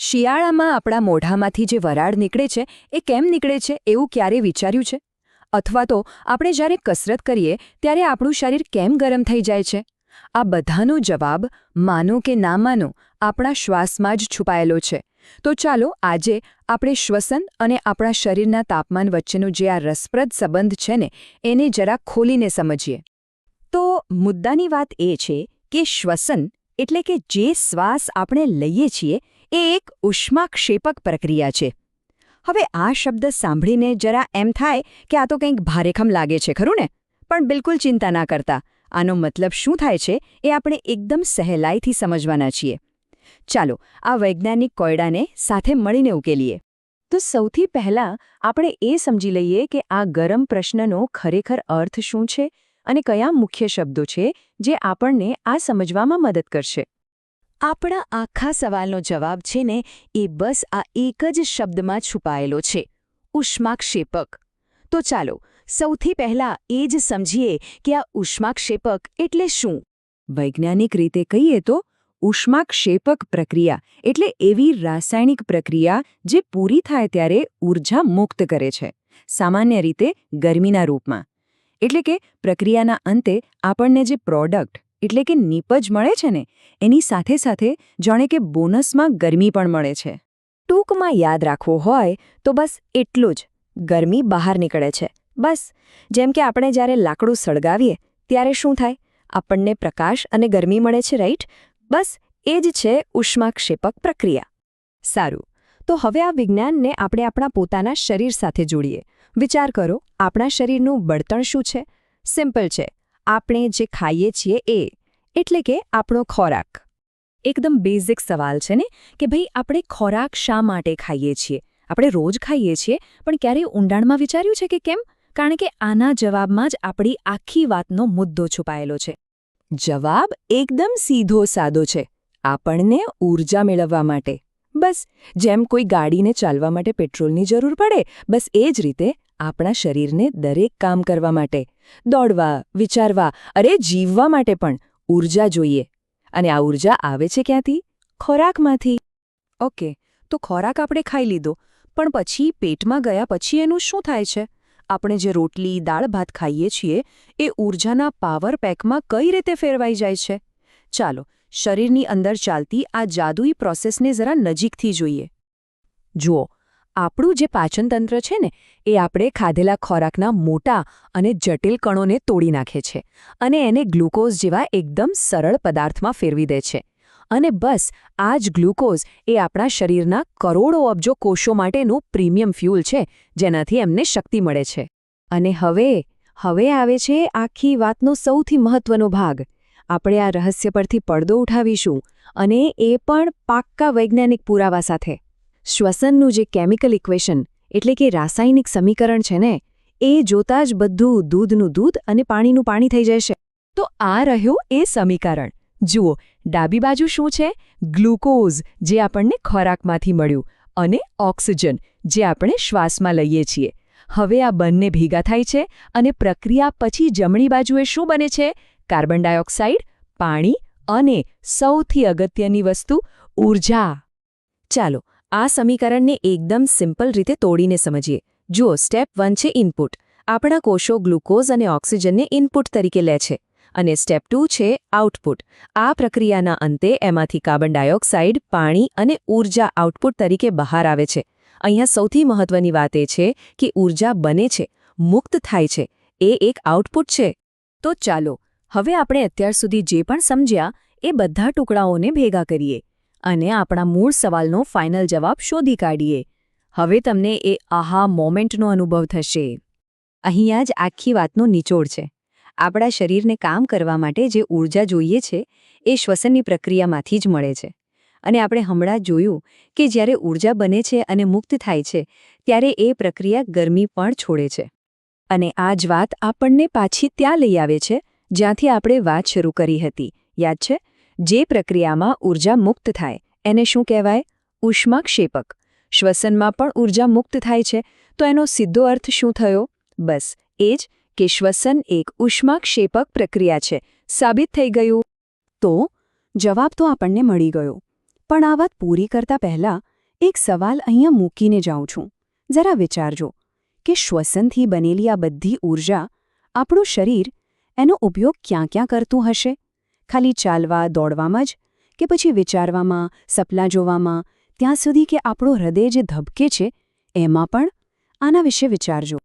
શિયાળામાં આપણા મોઢામાંથી જે વરાળ નીકળે છે, એ કેમ નીકળે છે એવું ક્યારે વિચાર્યું છે? અથવા તો આપણે જ્યારે કસરત કરીએ, ત્યારે આપણું શરીર કેમ ગરમ થઈ જાય છે? આ બધાનો જવાબ, માનો કે ના માનો, આપણા શ્વાસમાં જ છુપાયેલો છે. તો ચાલો આજે આપણે શ્વસન અને આપણા શરીરના તાપમાન વચ્ચેનો જે આ રસપ્રદ સંબંધ છે ને, એને જરા ખોલીને સમજીએ. તો મુદ્દાની વાત એ છે કે શ્વસન એટલે કે જે શ્વાસ આપણે લઈએ છીએ એ એક ઉષ્માક્ષેપક પ્રક્રિયા છે. હવે આ શબ્દ સાંભળીને જરા એમ થાય કે આ તો કંઈક ભારેખમ લાગે છે, ખરું ને? પણ બિલકુલ ચિંતા ના કરતા. આનો મતલબ શું થાય છે એ આપણે એકદમ સહેલાઈથી સમજવાના છીએ. ચાલો, આ વૈજ્ઞાનિક કોયડાને સાથે મળીને ઉકેલીએ. તો સૌથી પહેલાં આપણે એ સમજી લઈએ કે આ ગરમ પ્રશ્નનો ખરેખર અર્થ શું છે અને કયા મુખ્ય શબ્દો છે જે આપણને આ સમજવામાં મદદ કરશે. આપણા આખા સવાલનો જવાબ છે ને, એ બસ આ એક જ શબ્દમાં છુપાયેલો છે. ઉષ્માક્ષેપક. તો ચાલો, સૌથી પહેલા એ જ સમજીએ કે આ ઉષ્માક્ષેપક એટલે શું? વૈજ્ઞાનિક રીતે કહીએ તો, ઉષ્માક્ષેપક પ્રક્રિયા એટલે એવી રાસાયણિક પ્રક્રિયા જે પૂરી થાય ત્યારે ઊર્જા મુક્ત કરે છે. સામાન્ય રીતે ગરમીના રૂપમાં. એટલે કે પ્રક્રિયાના અંતે આપણને જે પ્રોડક્ટ એટલે કે નીપજ મળે છે ને, એની સાથે સાથે જાણે કે બોનસમાં ગરમી પણ મળે છે. ટૂંકમાં યાદ રાખવું હોય તો બસ એટલું જ, ગરમી બહાર નીકળે છે. બસ, જેમ કે આપણે જ્યારે લાકડું સળગાવીએ, ત્યારે શું થાય? આપણને પ્રકાશ અને ગરમી મળે છે, રાઈટ? બસ, એ જ છે ઉષ્માક્ષેપક પ્રક્રિયા. સારું, તો હવે આ વિજ્ઞાનને આપણે આપણા પોતાના શરીર સાથે જોડીએ. વિચાર કરો, આપણા શરીરનું બળતણ શું છે? સિમ્પલ છે આપણે જે ખાઈએ છીએ એ, એટલે કે આપણો ખોરાક. એકદમ બેઝિક સવાલ છે ને, કે ભાઈ આપણે ખોરાક શા માટે ખાઈએ છીએ? આપણે રોજ ખાઈએ છીએ, પણ ક્યારેય ઊંડાણમાં વિચાર્યું છે કે કેમ? કારણ કે આના જવાબમાં જ આપણી આખી વાતનો મુદ્દો છુપાયેલો છે. જવાબ એકદમ સીધો સાદો છે. આપણને ઊર્જા મેળવવા માટે. બસ, જેમ કોઈ ગાડીને ચાલવા માટે પેટ્રોલની જરૂર પડે, બસ એ જ રીતે આપણા શરીરને દરેક કામ કરવા માટે, દોડવા, વિચારવા, અરે જીવવા માટે પણ ઊર્જા જોઈએ. અને આ ઊર્જા આવે છે ક્યાંથી? ખોરાકમાંથી. ઓકે, તો ખોરાક આપણે ખાઈ લીધો, પણ પછી પેટમાં ગયા પછી એનું શું થાય છે? આપણે જે રોટલી, દાળ, ભાત ખાઈએ છીએ, એ ઊર્જાના પાવર પેકમાં કઈ રીતે ફેરવાઈ જાય છે? ચાલો, શરીરની અંદર ચાલતી આ જાદુઈ પ્રોસેસને જરા નજીકથી જોઈએ. જુઓ આપણું જે પાચનતંત્ર છે ને, એ આપણે ખાધેલા ખોરાકના મોટા અને જટિલ કણોને તોડી નાખે છે અને એને ગ્લુકોઝ જેવા એકદમ સરળ પદાર્થમાં ફેરવી દે છે. અને બસ, આ જ ગ્લુકોઝ એ આપણા શરીરના કરોડો અબજો કોષો માટેનું પ્રીમિયમ ફ્યુલ છે, જેનાથી એમને શક્તિ મળે છે. અને હવે હવે આવે છે આખી વાતનો સૌથી મહત્વનો ભાગ. આપણે આ રહસ્ય પરથી પડદો ઉઠાવીશું અને એ પણ પાક્કા વૈજ્ઞાનિક પુરાવા સાથે. શ્વસનનું જે કેમિકલ ઇક્વેશન, એટલે કે રાસાયણિક સમીકરણ છે ને, એ જોતાં જ બધું દૂધનું દૂધ અને પાણીનું પાણી થઈ જશે તો આ રહ્યું એ સમીકરણ. જુઓ, ડાબી બાજુ શું છે? ગ્લુકોઝ, જે આપણને ખોરાકમાંથી મળ્યું, અને ઓક્સિજન, જે આપણે શ્વાસમાં લઈએ છીએ. હવે આ બંને ભેગા થાય છે અને પ્રક્રિયા પછી જમણી બાજુએ શું બને છે? કાર્બન ડાયોક્સાઇડ, પાણી અને સૌથી અગત્યની વસ્તુ ઊર્જા ચાલો આ સમીકરણને એકદમ સિમ્પલ રીતે તોડીને સમજીએ. જુઓ, સ્ટેપ વન છે ઇનપુટ. આપણા કોષો ગ્લુકોઝ અને ઓક્સિજનને ઇનપુટ તરીકે લે છે. અને સ્ટેપ ટુ છે આઉટપુટ. આ પ્રક્રિયાના અંતે એમાંથી કાર્બન ડાયોક્સાઇડ, પાણી અને ઊર્જા આઉટપુટ તરીકે બહાર આવે છે. અહીંયા સૌથી મહત્વની વાત એ છે કે ઊર્જા બને છે, મુક્ત થાય છે. એ એક આઉટપુટ છે. તો ચાલો, હવે આપણે અત્યાર સુધી જે પણ સમજ્યા, એ બધા ટુકડાઓને ભેગા કરીએ. અને આપણા મૂળ સવાલનો ફાઇનલ જવાબ શોધી કાઢીએ. હવે તમને એ આહા મોમેન્ટનો અનુભવ થશે. અહીંયા જ આખી વાતનો નિચોડ છે. આપણા શરીરને કામ કરવા માટે જે ઊર્જા જોઈએ છે, એ શ્વસનની પ્રક્રિયામાંથી જ મળે છે. અને આપણે હમણાં જોયું કે જ્યારે ઊર્જા બને છે અને મુક્ત થાય છે, ત્યારે એ પ્રક્રિયા ગરમી પણ છોડે છે. અને આ જ વાત આપણને પાછી ત્યાં લઈ આવે છે, જ્યાંથી આપણે વાત શરૂ કરી હતી. યાદ છે? જે પ્રક્રિયામાં ઊર્જા મુક્ત થાય, એને શું કહેવાય? ઉષ્માક્ષેપક. શ્વસનમાં પણ ઊર્જા મુક્ત થાય છે. તો એનો સીધો અર્થ શું થયો? બસ, એ જ કે શ્વસન એક ઉષ્માક્ષેપક પ્રક્રિયા છે. સાબિત થઈ ગયું? તો? જવાબ તો આપણને મળી ગયો. પણ આ વાત પૂરી કરતા પહેલા એક સવાલ અહીંયા મૂકીને જાઉં છું. જરા વિચારજો કે શ્વસનથી બનેલી આ બધી ઊર્જા આપણું શરીર એનો ઉપયોગ ક્યાં ક્યાં કરતું હશે? ખાલી ચાલવા, દોડવામાં જ કે પછી વિચારવામાં, સપના જોવામાં, ત્યાં સુધી કે આપણું હૃદય જે ધબકે છે, એમાં પણ આના વિશે વિચારજો.